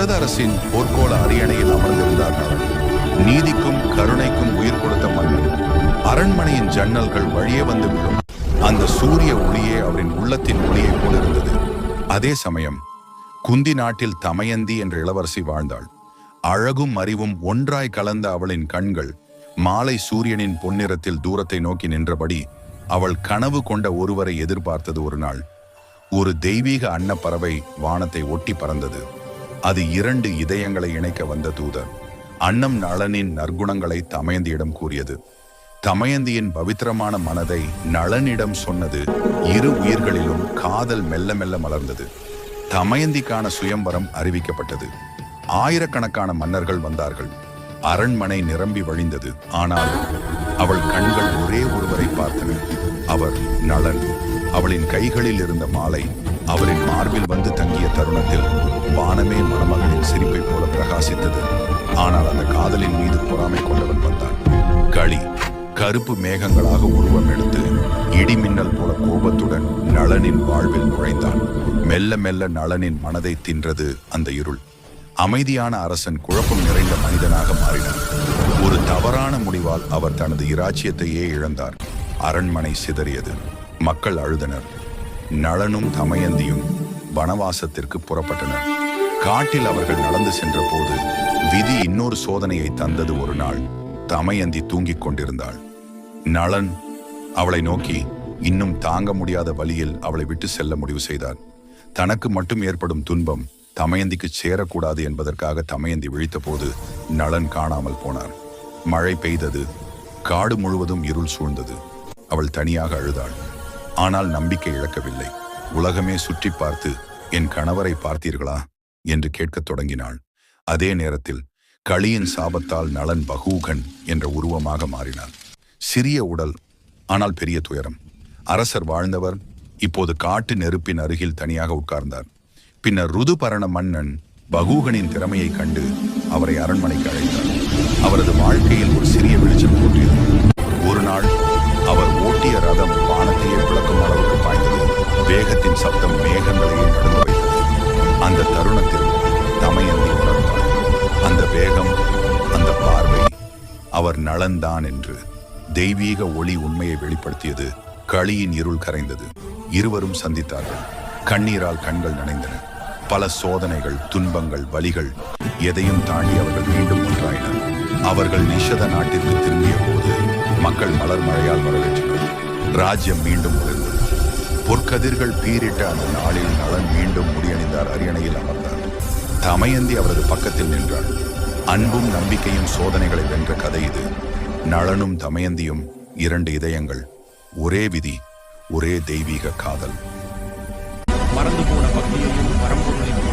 தசரத அரசின் போர்க்கோள அரியணையில் அமர்ந்திருந்தார்கள் நீதிக்கும் கருணைக்கும் உயிர் கொடுத்த மன்னன் அரண்மனையின் ஜன்னல்கள் வழியே வந்து விழும் அந்த சூரிய ஒளியே அவரின் உள்ளத்தின் ஒளியைப் போலிருந்தது. அதே சமயம் குந்தி நாட்டில் தமயந்தி என்ற இளவரசி வாழ்ந்தாள். அழகும் அறிவும் ஒன்றாய் கலந்த அவளின் கண்கள் மாலை சூரியனின் பொன்னிறத்தில் தூரத்தை நோக்கி நின்றபடி அவள் கனவு கொண்ட ஒருவரை எதிர்பார்த்தது ஒரு நாள். ஒரு தெய்வீக அன்னப்பறவை வானத்தை ஒட்டி பறந்தது. அது இரண்டு இதயங்களை இணைக்க வந்த தூதர் அன்னம் நளனின் நற்குணங்களை தமயந்தியிடம் கூறியது. தமயந்தியின் பவித்திரமான மனதை நளனிடம் சொன்னது இரு உயிர்களிலும் காதல் மெல்ல மெல்ல மலர்ந்தது. தமயந்திக்கான சுயம்பரம் அறிவிக்கப்பட்டது. ஆயிரக்கணக்கான மன்னர்கள் வந்தார்கள். அரண்மனை நிரம்பி வழிந்தது. ஆனால் அவள் கண்கள் ஒரே ஒருவரை பார்த்தன. அவர் நளன். அவளின் கைகளில் இருந்த மாலை அவளின் மார்பில் வந்து தங்கிய தருணத்தில் வானமே மணமகளின் சிரிப்பைப் போல பிரகாசித்தது. ஆனால் அந்த காதலின் மீது பொறாமை கொண்டவன் வந்தான். களி கருப்பு மேகங்களாக உருவம் எடுத்து இடிமின்னல் போல கோபத்துடன் நளனின் வாழ்வில் நுழைந்தான். மெல்ல மெல்ல நளனின் மனதை தின்றது அந்த இருள். அமைதியான அரசன் குழப்பம் நிறைந்த மனிதனாக மாறினார் ஒரு தவறான முடிவால் அவர் தனது இராச்சியத்தையே இழந்தார். அரண்மனை சிதறியது. மக்கள் அழுதனர். நளனும் தமயந்தியும் வனவாசத்திற்கு புறப்பட்டனர். காட்டில் அவர்கள் நடந்து சென்றபோது விதி இன்னொரு சோதனையை தந்தது ஒரு நாள். தமயந்தி தூங்கிக் கொண்டிருந்தாள். நளன் அவளை நோக்கி இன்னும் தாங்க முடியாத வழியில் அவளை விட்டு செல்ல முடிவு செய்தான் தனக்கு மட்டும் ஏற்படும் துன்பம் தமயந்திக்கு சேரக்கூடாது என்பதற்காக தமயந்தி விழித்தபோது நளன் காணாமல் போனார். மழை பெய்தது. காடு முழுவதும் இருள் சூழ்ந்தது. அவள் தனியாக அழுதாள். ஆனால் நம்பிக்கை இழக்கவில்லை. உலகமே சுற்றி பார்த்து என் கணவரை பார்த்தீர்களா? என்று கேட்கத் தொடங்கினாள். அதே நேரத்தில் களியின் சாபத்தால் நலன் பகூகன் என்ற உருவமாக மாறினார் சிறிய உடல் ஆனால் பெரிய துயரம். அரசர் வாழ்ந்தவர் இப்போது காட்டு நெருப்பின் அருகில் தனியாக உட்கார்ந்தார். பின்னர் ருதுபரண மன்னன் பகூகனின் திறமையைக் கண்டு அவரை அரண்மனைக்கு அழைத்தார். அவரது வாழ்க்கையில் ஒரு சிறிய வெளிச்சம் வேகத்தின் மேகங்களையே வைத்தது. அந்த தருணத்தில் தமயந்தி உணர்ந்தார். அந்த வேகம் அந்த பார்வை அவர் நலன்தான் என்று தெய்வீக ஒளி உண்மையை வெளிப்படுத்தியது. களியின் இருள் கரைந்தது. இருவரும் சந்தித்தார்கள். கண்ணீரால் கண்கள் நனைந்தன. பல சோதனைகள் துன்பங்கள் வலிகள் எதையும் தாண்டி அவர்கள் மீண்டும் ஒன்றாயினர் அவர்கள் நிஷத நாட்டிற்கு திரும்பிய போது மக்கள் மலர் மழையால் வரவேற்றனர். ராஜ்யம் மீண்டும் உயர்ந்தது பொற்கதிர்கள் பீரிட்ட அந்த நாளில் நலன் மீண்டும் முடியணிந்தார் அரியணையில் அமர்ந்தார். தமயந்தி அவரது பக்கத்தில் நின்றாள். அன்பும் நம்பிக்கையும் சோதனைகளை வென்ற கதை இது. நளனும் தமயந்தியும் இரண்டு இதயங்கள் ஒரே விதி ஒரே தெய்வீக காதல். மறந்து போன பக்தியையும் பரம்பொருளின்